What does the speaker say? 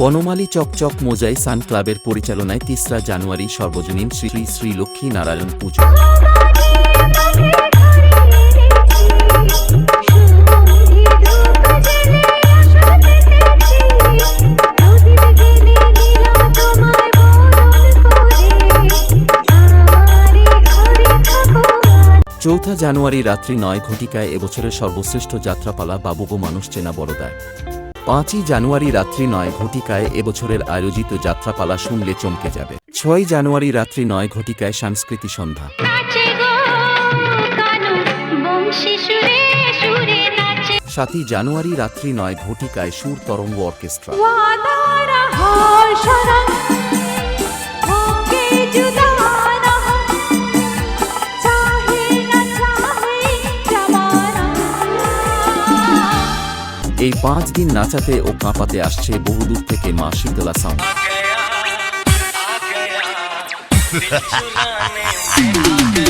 বনমালী চকচক মোজাই সান ক্লাবের পরিচালনায় তিসরা জানুয়ারি সর্বজনীন শ্রী শ্রী লক্ষ্মী নারায়ণ পুজো। চৌঠা জানুয়ারি রাত্রি নয় ঘটিকায় এবছরের সর্বশ্রেষ্ঠ যাত্রাপালা বাবুগো মানুষ চেনা বড়দায়। পাঁচই জানুয়ারি রাত্রি নয় ঘটিকায় এবছরের আয়োজিত যাত্রাপালা শুনলে চমকে যাবে। ছয় জানুয়ারি রাত্রি নয় ঘটিকায় সাংস্কৃতিক সন্ধ্যা। সাতই জানুয়ারি রাত্রি নয় ঘটিকায় সুর তরঙ্গ অর্কেস্ট্রা। এই পাঁচ দিন নাচাতে ও কাঁপাতে আসছে বহুদূর থেকে মা শীতলা সাউন্ড